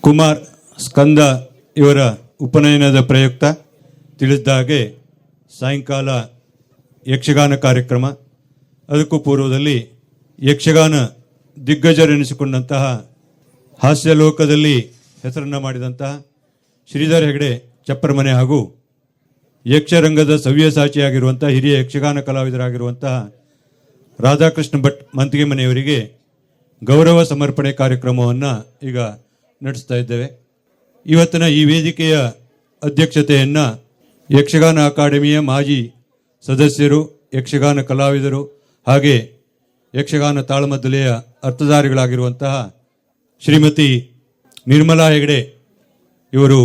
ಕುಮಾರ್ ಸ್ಕಂದ ಇವರ ಉಪನಯನದ ಪ್ರಯುಕ್ತ ತಿಳಿಸಿದ ಹಾಗೆ ಸಾಯಂಕಾಲ ಯಕ್ಷಗಾನ ಕಾರ್ಯಕ್ರಮ, ಅದಕ್ಕೂ ಪೂರ್ವದಲ್ಲಿ ಯಕ್ಷಗಾನ ದಿಗ್ಗಜರೆನಿಸಿಕೊಂಡಂತಹ ಹಾಸ್ಯ ಲೋಕದಲ್ಲಿ ಹೆಸರನ್ನು ಮಾಡಿದಂತಹ ಶ್ರೀಧರ್ ಹೆಗಡೆ ಚಪ್ಪರಮನೆ ಹಾಗೂ ಯಕ್ಷರಂಗದ ಸವ್ಯಸಾಚಿಯಾಗಿರುವಂತಹ ಹಿರಿಯ ಯಕ್ಷಗಾನ ಕಲಾವಿದರಾಗಿರುವಂತಹ ರಾಧಾಕೃಷ್ಣ ಭಟ್ ಮಂತಿಗೆ ಮನೆಯವರಿಗೆ ಗೌರವ ಸಮರ್ಪಣೆ ಕಾರ್ಯಕ್ರಮವನ್ನು ಈಗ ನಡೆಸ್ತಾ ಇದ್ದೇವೆ. ಇವತ್ತಿನ ಈ ವೇದಿಕೆಯ ಅಧ್ಯಕ್ಷತೆಯನ್ನು ಯಕ್ಷಗಾನ ಅಕಾಡೆಮಿಯ ಮಾಜಿ ಸದಸ್ಯರು, ಯಕ್ಷಗಾನ ಕಲಾವಿದರು ಹಾಗೆ ಯಕ್ಷಗಾನ ತಾಳಮದ್ದಲೆಯ ಅರ್ಥಧಾರಿಗಳಾಗಿರುವಂತಹ ಶ್ರೀಮತಿ ನಿರ್ಮಲಾ ಹೆಗಡೆ ಇವರು,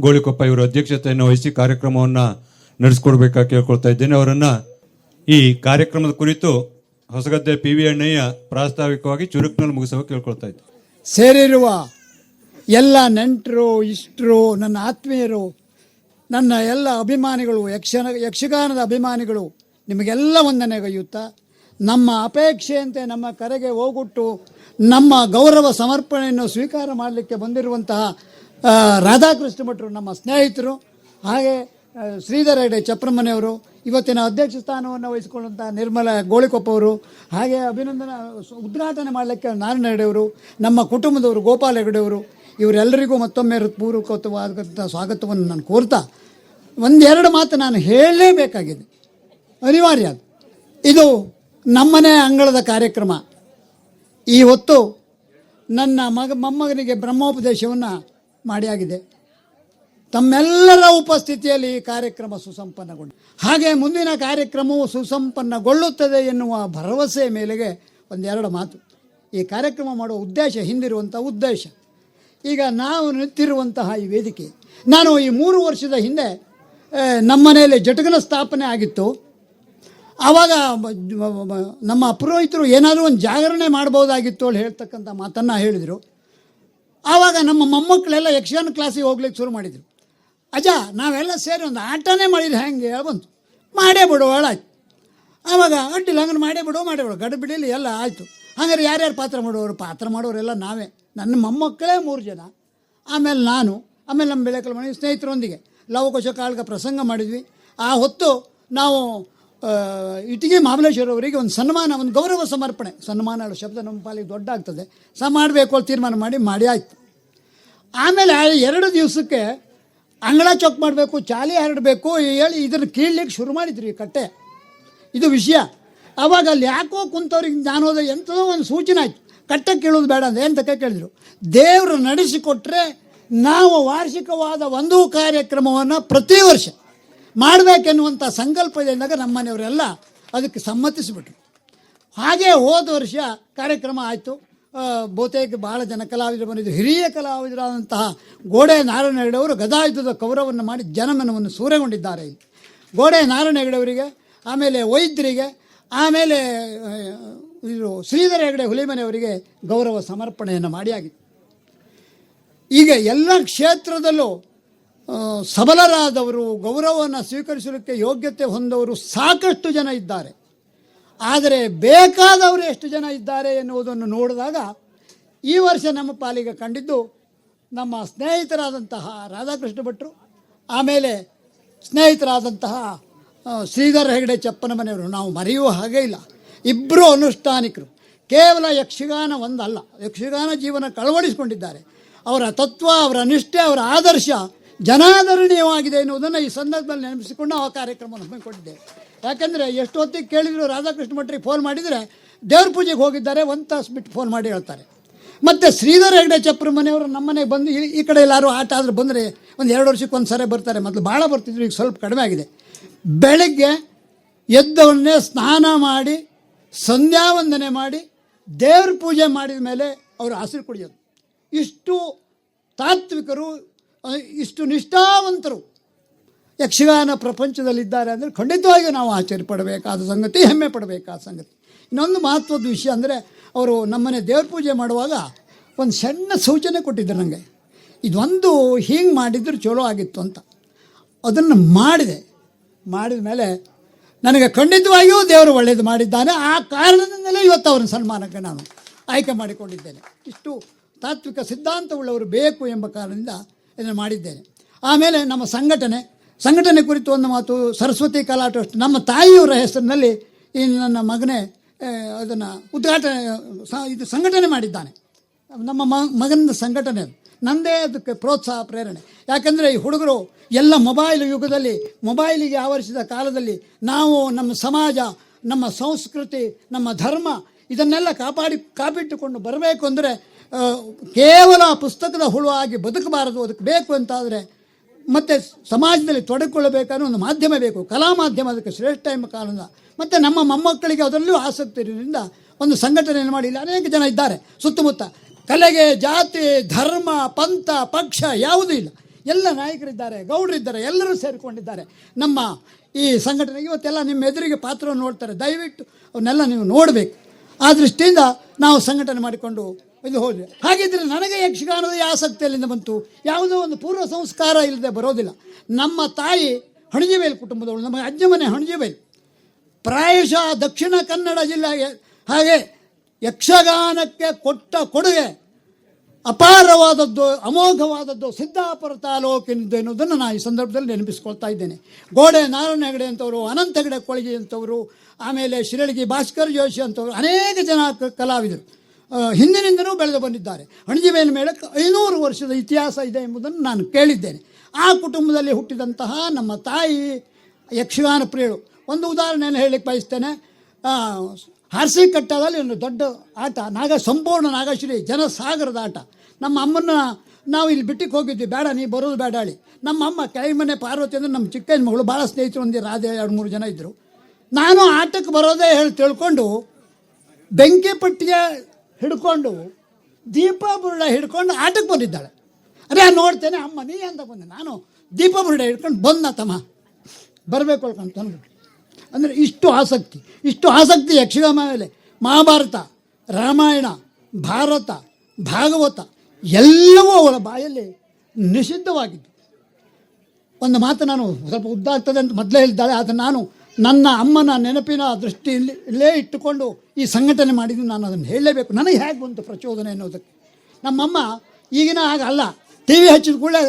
ಗೋಳಿಕೊಪ್ಪ ಇವರು ಅಧ್ಯಕ್ಷತೆಯನ್ನು ವಹಿಸಿ ಕಾರ್ಯಕ್ರಮವನ್ನು ನಡೆಸ್ಕೊಡ್ಬೇಕಾಗಿ ಕೇಳ್ಕೊಳ್ತಾ ಇದ್ದೇನೆ. ಅವರನ್ನು ಈ ಕಾರ್ಯಕ್ರಮದ ಕುರಿತು ಹೊಸಗದ್ದೆ ಪಿ ವಿ ಅಣ್ಣಯ್ಯ ಪ್ರಾಸ್ತಾವಿಕವಾಗಿ ಚುರುಕ್ನಲ್ಲಿ ಮುಗಿಸುವ ಕೇಳ್ಕೊಳ್ತಾ ಇತ್ತು ಸೇರಿರುವ ಎಲ್ಲ ನೆಂಟರು, ಇಷ್ಟರು, ನನ್ನ ಆತ್ಮೀಯರು, ನನ್ನ ಎಲ್ಲ ಅಭಿಮಾನಿಗಳು, ಯಕ್ಷನ, ಯಕ್ಷಗಾನದ ಅಭಿಮಾನಿಗಳು, ನಿಮಗೆಲ್ಲ ವಂದನೆಗೈಯುತ್ತಾ ನಮ್ಮ ಅಪೇಕ್ಷೆಯಂತೆ ನಮ್ಮ ಕರೆಗೆ ಹೋಗುಟ್ಟು ನಮ್ಮ ಗೌರವ ಸಮರ್ಪಣೆಯನ್ನು ಸ್ವೀಕಾರ ಮಾಡಲಿಕ್ಕೆ ಬಂದಿರುವಂತಹ ರಾಧಾಕೃಷ್ಣ ಭಟ್ರು ನಮ್ಮ ಸ್ನೇಹಿತರು. ಹಾಗೆ ಶ್ರೀಧರ ಹೆಗಡೆ ಚಪ್ರಮನೆಯವರು ಇವತ್ತಿನ ಅಧ್ಯಕ್ಷ ಸ್ಥಾನವನ್ನು ವಹಿಸಿಕೊಂಡಂಥ ನಿರ್ಮಲ ಗೋಳಿಕೊಪ್ಪ ಅವರು, ಹಾಗೆ ಅಭಿನಂದನ ಉದ್ಘಾಟನೆ ಮಾಡಲಿಕ್ಕೆ ನಾರಾಯಣ ಹೆಗಡೆಯವರು ನಮ್ಮ ಕುಟುಂಬದವರು ಗೋಪಾಲ ಹೆಗಡೆಯವರು ಇವರೆಲ್ಲರಿಗೂ ಮತ್ತೊಮ್ಮೆ ಹೃತ್ಪೂರ್ವಕವಾದಂಥ ಸ್ವಾಗತವನ್ನು ನಾನು ಕೋರ್ತಾ, ಒಂದೆರಡು ಮಾತು ನಾನು ಹೇಳಲೇಬೇಕಾಗಿದೆ. ಅನಿವಾರ್ಯ ಇದು ನಮ್ಮನೆ ಅಂಗಳದ ಕಾರ್ಯಕ್ರಮ. ಈ ಹೊತ್ತು ನನ್ನ ಮಗ, ಮೊಮ್ಮಗನಿಗೆ ಬ್ರಹ್ಮೋಪದೇಶವನ್ನು ಮಾಡಿಯಾಗಿದೆ ತಮ್ಮೆಲ್ಲರ ಉಪಸ್ಥಿತಿಯಲ್ಲಿ ಈ ಕಾರ್ಯಕ್ರಮ ಸುಸಂಪನ್ನಗೊಂಡ ಹಾಗೆ ಮುಂದಿನ ಕಾರ್ಯಕ್ರಮವು ಸುಸಂಪನ್ನಗೊಳ್ಳುತ್ತದೆ ಎನ್ನುವ ಭರವಸೆ ಮೇಲೆಗೆ ಒಂದೆರಡು ಮಾತು. ಈ ಕಾರ್ಯಕ್ರಮ ಮಾಡುವ ಉದ್ದೇಶ ಹಿಂದಿರುವಂಥ ಉದ್ದೇಶ. ಈಗ ನಾವು ನಿಂತಿರುವಂತಹ ಈ ವೇದಿಕೆ. ನಾನು ಈ ಮೂರು ವರ್ಷದ ಹಿಂದೆ ನಮ್ಮನೆಯಲ್ಲಿ ಜಟಕನ ಸ್ಥಾಪನೆ ಆಗಿತ್ತು. ಆವಾಗ ನಮ್ಮ ಪುರೋಹಿತರು ಏನಾದರೂ ಒಂದು ಜಾಗರಣೆ ಮಾಡ್ಬೋದಾಗಿತ್ತು ಅಲ್ಲಿ ಹೇಳ್ತಕ್ಕಂಥ ಮಾತನ್ನು ಹೇಳಿದರು. ಆವಾಗ ನಮ್ಮ ಮೊಮ್ಮಕ್ಕಳೆಲ್ಲ ಯಕ್ಷಗಾನ ಕ್ಲಾಸಿಗೆ ಹೋಗ್ಲಿಕ್ಕೆ ಶುರು ಮಾಡಿದರು. ಅಜ್ಜ, ನಾವೆಲ್ಲ ಸೇರಿ ಒಂದು ಆಟನೇ ಮಾಡಿದ್ರೆ ಹೆಂಗೆ ಬಂತು. ಮಾಡೇ ಬಿಡು ಹಾಳಾಯ್ತು ಆವಾಗ ಅಡ್ಡಿಲ್ಲ ಹಂಗೆ ಮಾಡೇ ಬಿಡು ಮಾಡೇ ಬಿಡು. ಗಡಿಬಿಡಿಲಿ ಎಲ್ಲ ಆಯಿತು. ಹಂಗಾರೆ ಯಾರ್ಯಾರು ಪಾತ್ರ ಮಾಡೋರು ಪಾತ್ರ ಮಾಡೋರೆಲ್ಲ ನಾವೇ. ನನ್ನ ಮೊಮ್ಮಕ್ಕಳೇ ಮೂರು ಜನ. ಆಮೇಲೆ ನಾನು, ಆಮೇಲೆ ನಮ್ಮ ಬೆಳೆಕಲ್ ಮನೆ ಸ್ನೇಹಿತರೊಂದಿಗೆ ಲವಕೋಶ ಕಾಳಗ ಪ್ರಸಂಗ ಮಾಡಿದ್ವಿ. ಆ ಹೊತ್ತು ನಾವು ಇಟ್ಟಿಗೆ ಮಹಾಬಲೇಶ್ವರ ಅವರಿಗೆ ಒಂದು ಸನ್ಮಾನ, ಒಂದು ಗೌರವ ಸಮರ್ಪಣೆ. ಸನ್ಮಾನ ಶಬ್ದ ನಮ್ಮ ಪಾಲಿಗೆ ದೊಡ್ಡ ಆಗ್ತದೆ. ಸಹ ಮಾಡಬೇಕು ಅಂತ ತೀರ್ಮಾನ ಮಾಡಿ ಮಾಡಿ ಆಯ್ತು. ಆಮೇಲೆ ಎರಡು ದಿವಸಕ್ಕೆ ಅಂಗಳ ಚೊಕ್ ಮಾಡಬೇಕು, ಚಾಲಿ ಹರಡಬೇಕು ಹೇಳಿ ಇದನ್ನು ಕೀಳ್ಲಿಕ್ಕೆ ಶುರು ಮಾಡಿದ್ರಿ ಕಟ್ಟೆ. ಇದು ವಿಷಯ. ಅವಾಗ ಅಲ್ಲಿ ಯಾಕೋ ಕುಂತವ್ರಿಗೆ ಜ್ಞಾನೋದಯ ಎಂಥದೋ ಒಂದು ಸೂಚನೆ ಆಯ್ತು. ಕಟ್ಟೆ ಕೇಳೋದು ಬೇಡ ಅಂತ ಎಂತಕ್ಕೆ ಕೇಳಿದ್ರು. ದೇವರು ನಡೆಸಿಕೊಟ್ರೆ ನಾವು ವಾರ್ಷಿಕವಾದ ಒಂದು ಕಾರ್ಯಕ್ರಮವನ್ನು ಪ್ರತಿ ವರ್ಷ ಮಾಡಬೇಕೆನ್ನುವಂಥ ಸಂಕಲ್ಪ ಇದ್ದಾಗ ನಮ್ಮ ಮನೆಯವರೆಲ್ಲ ಅದಕ್ಕೆ ಸಮ್ಮತಿಸಿಬಿಟ್ರು. ಹಾಗೆ ಹೋದ ವರ್ಷ ಕಾರ್ಯಕ್ರಮ ಆಯಿತು. ಬಹುತೇಕ ಭಾಳ ಜನ ಕಲಾವಿದರು ಬಂದಿದ್ದು ಹಿರಿಯ ಕಲಾವಿದರಾದಂತಹ ಗೋಡೆ ನಾರಾಯಣ ಹೆಗಡೆಯವರು ಗದಾಯುದ್ಧದ ಕೌರವನ್ನು ಮಾಡಿ ಜನಮನವನ್ನು ಸೂರೆಗೊಂಡಿದ್ದಾರೆ ಇಲ್ಲಿ. ಗೋಡೆ ನಾರಾಯಣ ಹೆಗಡೆಯವರಿಗೆ ಆಮೇಲೆ ವೈದ್ಯರಿಗೆ, ಆಮೇಲೆ ಇದು ಶ್ರೀಧರ ಹೆಗಡೆ ಹುಲಿಮನೆಯವರಿಗೆ ಗೌರವ ಸಮರ್ಪಣೆಯನ್ನು ಮಾಡಿ ಆಗಿದೆ ಈಗ ಎಲ್ಲ ಕ್ಷೇತ್ರದಲ್ಲೂ ಸಬಲರಾದವರು ಗೌರವವನ್ನು ಸ್ವೀಕರಿಸಲಿಕ್ಕೆ ಯೋಗ್ಯತೆ ಹೊಂದವರು ಸಾಕಷ್ಟು ಜನ ಇದ್ದಾರೆ. ಆದರೆ ಬೇಕಾದವರು ಎಷ್ಟು ಜನ ಇದ್ದಾರೆ ಎನ್ನುವುದನ್ನು ನೋಡಿದಾಗ ಈ ವರ್ಷ ನಮ್ಮ ಪಾಲಿಗೆ ಕಂಡಿದ್ದು ನಮ್ಮ ಸ್ನೇಹಿತರಾದಂತಹ ರಾಧಾಕೃಷ್ಣ ಭಟ್ರು, ಆಮೇಲೆ ಸ್ನೇಹಿತರಾದಂತಹ ಶ್ರೀಧರ್ ಹೆಗಡೆ ಚಪ್ಪನ ಮನೆಯವರು. ನಾವು ಮರೆಯುವ ಹಾಗೆ ಇಲ್ಲ. ಇಬ್ಬರು ಅನುಷ್ಠಾನಿಕರು. ಕೇವಲ ಯಕ್ಷಗಾನ ಒಂದಲ್ಲ. ಯಕ್ಷಗಾನ ಜೀವನ ಕಳವಡಿಸಿಕೊಂಡಿದ್ದಾರೆ ಅವರ ತತ್ವ, ಅವರ ನಿಷ್ಠೆ, ಅವರ ಆದರ್ಶ ಜನಾದರಣೀಯವಾಗಿದೆ ಎನ್ನುವುದನ್ನು ಈ ಸಂದರ್ಭದಲ್ಲಿ ನೆನಪಿಸಿಕೊಂಡು ಆ ಕಾರ್ಯಕ್ರಮವನ್ನು ಹಮ್ಮಿಕೊಂಡಿದ್ದೇವೆ. ಯಾಕೆಂದರೆ ಎಷ್ಟು ಹೊತ್ತಿಗೆ ಕೇಳಿದ್ರು ರಾಧಾಕೃಷ್ಣ ಮಠರಿಗೆ ಫೋನ್ ಮಾಡಿದರೆ ದೇವ್ರ ಪೂಜೆಗೆ ಹೋಗಿದ್ದಾರೆ ಒಂದು ತಾಸು ಬಿಟ್ಟು ಫೋನ್ ಮಾಡಿ ಹೇಳ್ತಾರೆ. ಮತ್ತು ಶ್ರೀಧರ ಹೆಗ್ಡೆ ಚಪ್ರ ಮನೆಯವರು ನಮ್ಮ ಮನೆಗೆ ಬಂದು ಈ- ಕಡೆ ಎಲ್ಲರೂ ಆಟ ಆದರೂ ಬಂದರೆ ಒಂದು ಎರಡು ವರ್ಷಕ್ಕೆ ಒಂದು ಸರಿ ಬರ್ತಾರೆ. ಮೊದಲು ಭಾಳ ಬರ್ತಿದ್ರು, ಈಗ ಸ್ವಲ್ಪ ಕಡಿಮೆ ಆಗಿದೆ. ಬೆಳಗ್ಗೆ ಎದ್ದವನ್ನೇ ಸ್ನಾನ ಮಾಡಿ, ಸಂಧ್ಯಾ ವಂದನೆ ಮಾಡಿ, ದೇವ್ರ ಪೂಜೆ ಮಾಡಿದ ಮೇಲೆ ಅವರು ಹಸಿರು ಕುಡಿಯೋದು. ಇಷ್ಟು ತಾತ್ವಿಕರು ಇಷ್ಟು ನಿಷ್ಠಾವಂತರು. ಯಕ್ಷಗಾನ ಪ್ರಪಂಚದಲ್ಲಿದ್ದಾರೆ ಅಂದರೆ ಖಂಡಿತವಾಗಿಯೂ ನಾವು ಆಶ್ಚರ್ಯ ಪಡಬೇಕಾದ ಸಂಗತಿ ಹೆಮ್ಮೆ ಪಡಬೇಕಾದ ಸಂಗತಿ. ಇನ್ನೊಂದು ಮಹತ್ವದ ವಿಷಯ ಅಂದರೆ ಅವರು ನಮ್ಮನೆ ದೇವ್ರ ಪೂಜೆ ಮಾಡುವಾಗ ಒಂದು ಸಣ್ಣ ಸೂಚನೆ ಕೊಟ್ಟಿದ್ದರು ನನಗೆ ಇದೊಂದು ಹೀಗೆ ಮಾಡಿದ್ರೆ ಚಲೋ ಆಗಿತ್ತು ಅಂತ. ಅದನ್ನು ಮಾಡಿದೆ. ಮಾಡಿದ ಮೇಲೆ ನನಗೆ ಖಂಡಿತವಾಗಿಯೂ ದೇವರು ಒಳ್ಳೇದು ಮಾಡಿದ್ದಾನೆ. ಆ ಕಾರಣದಿಂದಲೇ ಇವತ್ತು ಅವರ ಸನ್ಮಾನಕ್ಕೆ ನಾನು ಆಯ್ಕೆ ಮಾಡಿಕೊಂಡಿದ್ದೇನೆ. ಇಷ್ಟು ತಾತ್ವಿಕ ಸಿದ್ಧಾಂತವುಳ್ಳವರು ಬೇಕು ಎಂಬ ಕಾರಣದಿಂದ ಇದನ್ನು ಮಾಡಿದ್ದೇನೆ. ಆಮೇಲೆ ನಮ್ಮ ಸಂಘಟನೆ ಸಂಘಟನೆ ಕುರಿತು ಒಂದು ಮಾತು, ಸರಸ್ವತಿ ಕಲಾ ಟ್ರಸ್ಟ್ ನಮ್ಮ ತಾಯಿಯವರ ಹೆಸರಿನಲ್ಲಿ ಈ ನನ್ನ ಮಗನೇ ಅದನ್ನು ಉದ್ಘಾಟನೆ ಇದು ಸಂಘಟನೆ ಮಾಡಿದ್ದಾನೆ. ನಮ್ಮ ಮಗನ ಸಂಘಟನೆ ನಂದೇ ಅದಕ್ಕೆ ಪ್ರೋತ್ಸಾಹ, ಪ್ರೇರಣೆ. ಯಾಕಂದರೆ ಈ ಹುಡುಗರು ಎಲ್ಲ ಮೊಬೈಲ್ ಯುಗದಲ್ಲಿ, ಮೊಬೈಲಿಗೆ ಆವರಿಸಿದ ಕಾಲದಲ್ಲಿ ನಾವು ನಮ್ಮ ಸಮಾಜ, ನಮ್ಮ ಸಂಸ್ಕೃತಿ, ನಮ್ಮ ಧರ್ಮ ಇದನ್ನೆಲ್ಲ ಕಾಪಾಡಿ, ಕಾಪಿಟ್ಟುಕೊಂಡು ಬರಬೇಕು ಅಂದರೆ ಕೇವಲ ಪುಸ್ತಕದ ಹುಳುವಾಗಿ ಬದುಕಬಾರದು, ಅದಕ್ಕೆ ಬೇಕು ಅಂತಾದರೆ ಮತ್ತು ಸಮಾಜದಲ್ಲಿ ತೊಡಗಿಕೊಳ್ಳಬೇಕಾದ್ರೆ ಒಂದು ಮಾಧ್ಯಮ ಬೇಕು. ಕಲಾ ಮಾಧ್ಯಮ ಅದಕ್ಕೆ ಶ್ರೇಷ್ಠ ಎಂಬ ಕಾರಣ ಮತ್ತು ನಮ್ಮ ಮೊಮ್ಮಕ್ಕಳಿಗೆ ಅದರಲ್ಲೂ ಆಸಕ್ತಿ ಇರೋದ್ರಿಂದ ಒಂದು ಸಂಘಟನೆಯನ್ನು ಮಾಡಿ ಇಲ್ಲಿ ಅನೇಕ ಜನ ಇದ್ದಾರೆ ಸುತ್ತಮುತ್ತ. ಕಲೆಗೆ, ಜಾತಿ, ಧರ್ಮ, ಪಂಥ, ಪಕ್ಷ ಯಾವುದೂ ಇಲ್ಲ. ಎಲ್ಲ ನಾಯಕರಿದ್ದಾರೆ, ಗೌಡರಿದ್ದಾರೆ, ಎಲ್ಲರೂ ಸೇರಿಕೊಂಡಿದ್ದಾರೆ. ನಮ್ಮ ಈ ಸಂಘಟನೆ ಇವತ್ತೆಲ್ಲ ನಿಮ್ಮ ಎದುರಿಗೆ ಪಾತ್ರವನ್ನು ನೋಡ್ತಾರೆ. ದಯವಿಟ್ಟು ಅವನ್ನೆಲ್ಲ ನೀವು ನೋಡಬೇಕು. ಆ ದೃಷ್ಟಿಯಿಂದ ನಾವು ಸಂಘಟನೆ ಮಾಡಿಕೊಂಡು ಇದು ಹೋದೆ. ಹಾಗಿದ್ರೆ ನನಗೆ ಯಕ್ಷಗಾನದ ಆಸಕ್ತಿ ಅಲ್ಲಿಂದ ಬಂತು. ಯಾವುದೋ ಒಂದು ಪೂರ್ವ ಸಂಸ್ಕಾರ ಇಲ್ಲದೆ ಬರೋದಿಲ್ಲ. ನಮ್ಮ ತಾಯಿ ಹಣಜಿಬೇಲ್ ಕುಟುಂಬದವಳು, ನಮ್ಮ ಅಜ್ಜಮನೆ ಹಣಜಿಬೇಲ್. ಪ್ರಾಯಶಃ ದಕ್ಷಿಣ ಕನ್ನಡ ಜಿಲ್ಲೆಗೆ ಹಾಗೆ ಯಕ್ಷಗಾನಕ್ಕೆ ಕೊಟ್ಟ ಕೊಡುಗೆ ಅಪಾರವಾದದ್ದು, ಅಮೋಘವಾದದ್ದು ಸಿದ್ದಾಪುರ ತಾಲೂಕಿನದ್ದು ಎನ್ನುವುದನ್ನು ನಾನು ಈ ಸಂದರ್ಭದಲ್ಲಿ ನೆನಪಿಸ್ಕೊಳ್ತಾ ಇದ್ದೇನೆ. ಗೋಡೆ ನಾರಾಯಣ ಹೆಗಡೆ ಅಂತವರು ಅನಂತ ಹೆಗಡೆ ಕೊಳಗಿ ಅಂಥವರು ಆಮೇಲೆ ಶಿರಳಗಿ ಭಾಸ್ಕರ್ ಜೋಶಿ ಅಂತವರು ಅನೇಕ ಜನ ಕಲಾವಿದರು. ಹಿಂದಿನಿಂದಲೂ ಬೆಳೆದು ಬಂದಿದ್ದಾರೆ. ಅಣಜಿಬೇನ ಮೇಳಕ್ಕೆ ಐನೂರು ವರ್ಷದ ಇತಿಹಾಸ ಇದೆ ಎಂಬುದನ್ನು ನಾನು ಕೇಳಿದ್ದೇನೆ. ಆ ಕುಟುಂಬದಲ್ಲಿ ಹುಟ್ಟಿದಂತಹ ನಮ್ಮ ತಾಯಿ ಯಕ್ಷಗಾನ ಪ್ರಿಯಳು. ಒಂದು ಉದಾಹರಣೆಯನ್ನು ಹೇಳಲಿಕ್ಕೆ ಬಯಸ್ತೇನೆ. ಹಾರ್ಸಿ ಕಟ್ಟದಲ್ಲಿ ಒಂದು ದೊಡ್ಡ ಆಟ, ನಾಗ, ಸಂಪೂರ್ಣ ನಾಗಶ್ರೀ ಜನಸಾಗರದ ಆಟ. ನಮ್ಮ ಅಮ್ಮನ ನಾವು ಇಲ್ಲಿ ಬಿಟ್ಟಿಗೆ ಹೋಗಿದ್ವಿ. ಬೇಡ, ನೀ ಬರೋದು ಬೇಡ ಹೇಳಿ. ನಮ್ಮ ಅಮ್ಮ ಕೆಳಗೆ ಮನೆ ಪಾರ್ವತಿ ಅಂದರೆ ನಮ್ಮ ಚಿಕ್ಕನ ಮಗಳು ಭಾಳ ಸ್ನೇಹಿತರು ಒಂದಿ ರಾಧೆ, ಎರಡು, ಮೂರು ಜನ ಇದ್ದರು ನಾನು ಆಟಕ್ಕೆ ಬರೋದೇ ಹೇಳಿ ತಿಳ್ಕೊಂಡು ಬೆಂಕಿ ಪಟ್ಟಿಗೆ ಹಿಡ್ಕೊಂಡು ದೀಪ ಬುರುಡ ಹಿಡ್ಕೊಂಡು ಆಟಕ್ಕೆ ಬಂದಿದ್ದಾಳೆ. ಅದೇ ನೋಡ್ತೇನೆ ಅಮ್ಮ, ನೀ ಅಂತ ಬಂದೆ. ನಾನು ದೀಪ ಬುರುಡ ಹಿಡ್ಕೊಂಡು ಬಂದ ತಮ್ಮ. ಬರಬೇಕು ಅಂತ ಅಂದ್ಬಿಟ್ಟು ಅಂದರೆ ಇಷ್ಟು ಆಸಕ್ತಿ ಇಷ್ಟು ಆಸಕ್ತಿ ಯಕ್ಷಗಾನ ಮೇಲೆ. ಮಹಾಭಾರತ, ರಾಮಾಯಣ, ಭಾರತ, ಭಾಗವತ ಎಲ್ಲವೂ ಅವಳ ಬಾಯಲ್ಲಿ ನಿಷಿದ್ಧವಾಗಿತ್ತು. ಒಂದು ಮಾತು ನಾನು ಸ್ವಲ್ಪ ಉದ್ದಾಗ್ತದೆ ಅಂತ ಮೊದಲೇ ಹೇಳಿದ್ದಾಳೆ ಆದರೆ ನಾನು ನನ್ನ ಅಮ್ಮನ ನೆನಪಿನ ದೃಷ್ಟಿಯಲ್ಲಿ ಇಟ್ಟುಕೊಂಡು ಈ ಸಂಘಟನೆ ಮಾಡಿದ್ದು ನಾನು ಅದನ್ನು ಹೇಳಲೇಬೇಕು. ನನಗೆ ಹೇಗೆ ಬಂತು ಪ್ರಚೋದನೆ ಅನ್ನೋದಕ್ಕೆ ನಮ್ಮಮ್ಮ ಈಗಿನ ಹಾಗೆ ಅಲ್ಲ. ಟಿ ವಿ ಹಚ್ಚಿದ ಕೂಡಲೇ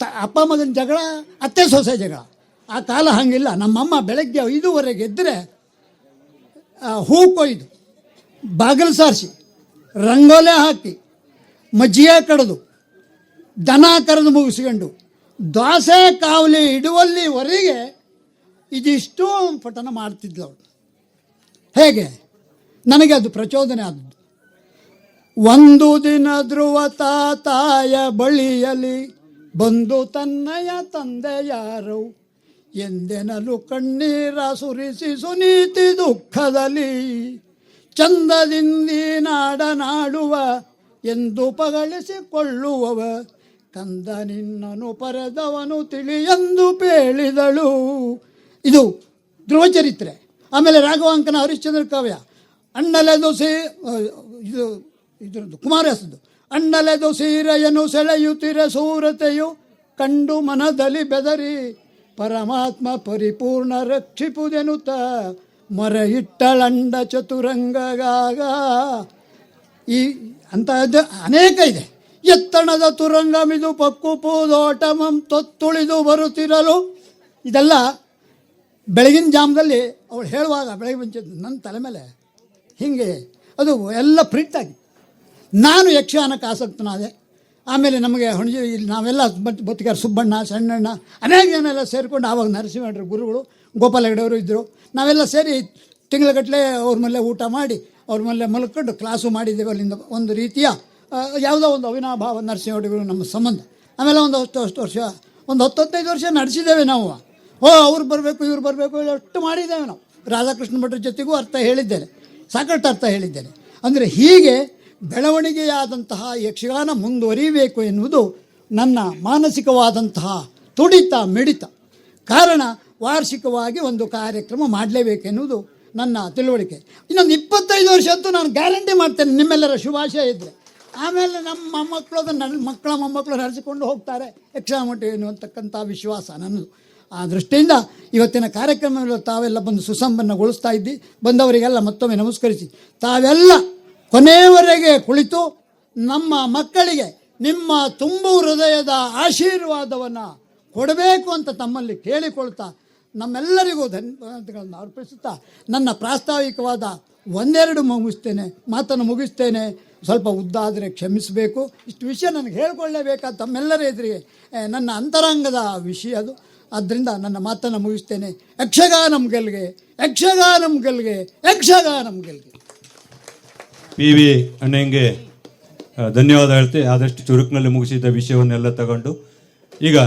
ತ, ಅಪ್ಪ ಮಗನ ಜಗಳ, ಅತ್ತೆ ಸೊಸೆ ಜಗಳ. ಆ ಕಾಲ ಹಾಗಿಲ್ಲ. ನಮ್ಮಮ್ಮ ಬೆಳಗ್ಗೆ ಐದೂವರೆಗೆ ಎದ್ದರೆ ಹೂ ಕೊಯ್ದು, ಬಾಗಿಲು ಸಾರಿಸಿ, ರಂಗೋಲೆ ಹಾಕಿ, ಮಜ್ಜಿಗೆ ಕಡಿದು, ದನ ಕರೆದು ಮುಗಿಸ್ಕೊಂಡು ದೋಸೆ ಕಾವಲಿ ಇಡುವಲ್ಲಿವರೆಗೆ ಇದಿಷ್ಟು ಪಠನ ಮಾಡ್ತಿದ್ಲು ಅವಳು. ಹೇಗೆ? ನನಗೆ ಅದು ಪ್ರಚೋದನೆ ಆದದ್ದು. ಒಂದು ದಿನ ಧ್ರುವ ತಾತಾಯ ಬಳಿಯಲಿ ಬಂದು ತನ್ನಯ ತಂದೆ ಯಾರು? ಎಂದೆನಲು ಕಣ್ಣೀರ ಸುರಿಸಿ ಸುನೀತಿ ದುಃಖದಲ್ಲಿ ಚಂದದಿಂದಿ ನಾಡನಾಡುವ ಎಂದು ಪಗಳಿಸಿಕೊಳ್ಳುವವ ಕಂದ ನಿನ್ನನು ಪರೆದವನು ತಿಳಿಯೆಂದು ಪೇಳಿದಳು. ಇದು ಧ್ರುವ ಚರಿತ್ರೆ. ಆಮೇಲೆ ರಾಘವಾಂಕನ ಹರಿಶ್ಚಂದ್ರ ಕಾವ್ಯ. ಅಣ್ಣಲೆ ದೋಸೆ ಇದು, ಇದರದ್ದು ಕುಮಾರಸದ್ದು ಅಣ್ಣಲೆ ದೋಸೀರಯನು ಸೆಳೆಯುತ್ತಿರ ಸೂರತೆಯು ಕಂಡು ಮನದಲ್ಲಿ ಬೆದರಿ. ಪರಮಾತ್ಮ ಪರಿಪೂರ್ಣ ರಕ್ಷಿಪುದೆನುತ ಮರ ಇಟ್ಟಳಂಡ ಚತುರಂಗಗಾಗ. ಈ ಅಂತ ಅನೇಕ ಇದೆ. ಎತ್ತಣದ ತುರಂಗಮಿದು ಪಕ್ಕು ಪೂದೋಟಮಂ ತೊತ್ತುಳಿದು ಬರುತ್ತಿರಲು. ಇದೆಲ್ಲ ಬೆಳಗಿನ ಜಾಮದಲ್ಲಿ ಅವಳು ಹೇಳುವಾಗ ಬೆಳಗ್ಗೆ ಮುಂಚೆ ನನ್ನ ತಲೆ ಮೇಲೆ ಹೀಗೆ ಅದು ಎಲ್ಲ ಪ್ರಿಂಟ್ ಆಗಿ. ನಾನು ಯಕ್ಷಗಾನಕ್ಕೆ ಆಸಕ್ತನಾದೆ. ಆಮೇಲೆ ನಮಗೆ ಹೊಣಜಿ ಇಲ್ಲಿ ನಾವೆಲ್ಲ ಬತ್- ಬತ್ತಿಗಾರ ಸುಬ್ಬಣ್ಣ, ಸಣ್ಣಣ್ಣ, ಅನೇಕ ಜನ ಎಲ್ಲ ಸೇರಿಕೊಂಡು ಆವಾಗ ನರಸಿಂಹರು ಗುರುಗಳು, ಗೋಪಾಲ ಹೆಗಡೆಯವರು ಇದ್ದರು ನಾವೆಲ್ಲ ಸೇರಿ ತಿಂಗಳಗಟ್ಟಲೆ ಅವ್ರ ಮೇಲೆ ಊಟ ಮಾಡಿ, ಅವ್ರ ಮೇಲೆ ಮಲ್ಕೊಂಡು ಕ್ಲಾಸು ಮಾಡಿದ್ದೇವೆ ಅಲ್ಲಿಂದ ಒಂದು ರೀತಿಯ ಯಾವುದೋ ಒಂದು ಅವಿನಾಭಾವ ನರಸಿಂಹಡಿಗಳು ನಮ್ಮ ಸಂಬಂಧ. ಆಮೇಲೆ ಒಂದು ಹತ್ತು ಅಷ್ಟು ವರ್ಷ, ಒಂದು ಹತ್ತು ಹತ್ತೈದು ವರ್ಷ ನಡೆಸಿದ್ದೇವೆ ನಾವು. ಓ, ಅವ್ರು ಬರಬೇಕು, ಇವ್ರು ಬರಬೇಕು ಅಷ್ಟು ಮಾಡಿದ್ದೇವೆ ನಾವು. ರಾಧಾಕೃಷ್ಣ ಭಟ್ರ ಜೊತೆಗೂ ಅರ್ಥ ಹೇಳಿದ್ದೇನೆ. ಸಾಕಷ್ಟು ಅರ್ಥ ಹೇಳಿದ್ದೇನೆ. ಅಂದರೆ ಹೀಗೆ ಬೆಳವಣಿಗೆಯಾದಂತಹ ಯಕ್ಷಗಾನ ಮುಂದುವರಿಬೇಕು ಎನ್ನುವುದು ನನ್ನ ಮಾನಸಿಕವಾದಂತಹ ತುಡಿತ, ಮಿಡಿತ. ಕಾರಣ, ವಾರ್ಷಿಕವಾಗಿ ಒಂದು ಕಾರ್ಯಕ್ರಮ ಮಾಡಲೇಬೇಕೆನ್ನುವುದು ನನ್ನ ತಿಳುವಳಿಕೆ. ಇನ್ನೊಂದು ಇಪ್ಪತ್ತೈದು ವರ್ಷ ಅಂತೂ ನಾನು ಗ್ಯಾರಂಟಿ ಮಾಡ್ತೇನೆ ನಿಮ್ಮೆಲ್ಲರ ಶುಭಾಶಯ ಇದ್ದರೆ ಆಮೇಲೆ ನಮ್ಮ ಮಕ್ಕಳು ಅದನ್ನು ನನ್ನ ಮಕ್ಕಳ ಮೊಮ್ಮಕ್ಕಳು ನಡೆಸಿಕೊಂಡು ಹೋಗ್ತಾರೆ. ಯಕ್ಷಗಾನ ಎನ್ನುವಂತಕ್ಕಂಥ ವಿಶ್ವಾಸ ನನ್ನದು. ಆ ದೃಷ್ಟಿಯಿಂದ ಇವತ್ತಿನ ಕಾರ್ಯಕ್ರಮಗಳು ತಾವೆಲ್ಲ ಬಂದು ಸುಸಂಪನ್ನಗೊಳಿಸ್ತಾ ಇದ್ದಿ, ಬಂದವರಿಗೆಲ್ಲ ಮತ್ತೊಮ್ಮೆ ನಮಸ್ಕರಿಸಿ. ತಾವೆಲ್ಲ ಕೊನೆಯವರೆಗೆ ಕುಳಿತು ನಮ್ಮ ಮಕ್ಕಳಿಗೆ, ನಿಮ್ಮ ತುಂಬು ಹೃದಯದ ಆಶೀರ್ವಾದವನ್ನು ಕೊಡಬೇಕು ಅಂತ ತಮ್ಮಲ್ಲಿ ಕೇಳಿಕೊಳ್ತಾ ನಮ್ಮೆಲ್ಲರಿಗೂ ಧನ್ಯವಾದಗಳನ್ನು ಅರ್ಪಿಸುತ್ತಾ ನನ್ನ ಪ್ರಾಸ್ತಾವಿಕವಾದ ಒಂದೆರಡು ಮುಗಿಸ್ತೇನೆ, ಮಾತನ್ನು ಮುಗಿಸ್ತೇನೆ. ಸ್ವಲ್ಪ ಉದ್ದ ಆದರೆ ಕ್ಷಮಿಸಬೇಕು. ಇಷ್ಟು ವಿಷಯ ನನಗೆ ಹೇಳ್ಕೊಳ್ಳೇಬೇಕಾದ ತಮ್ಮೆಲ್ಲರ ಎದುರಿಗೆ ನನ್ನ ಅಂತರಂಗದ ವಿಷಯ ಅದು. ಆದ್ದರಿಂದ ನನ್ನ ಮಾತನ್ನು ಮುಗಿಸ್ತೇನೆ. ಯಕ್ಷಗಾನಂ ಗೆಲ್ಗೆ ಯಕ್ಷಗಾನಂ ಗೆಲ್ಗೆ ಯಕ್ಷಗಾನಂ ಗೆಲ್ಗೆ. ಪಿ ವಿ ಅಣ್ಣಂಗೆ ಧನ್ಯವಾದ ಹೇಳ್ತೆ. ಆದಷ್ಟು ಚುರುಕಿನಲ್ಲಿ ಮುಗಿಸಿದ ವಿಷಯವನ್ನೆಲ್ಲ ತಗೊಂಡು ಈಗ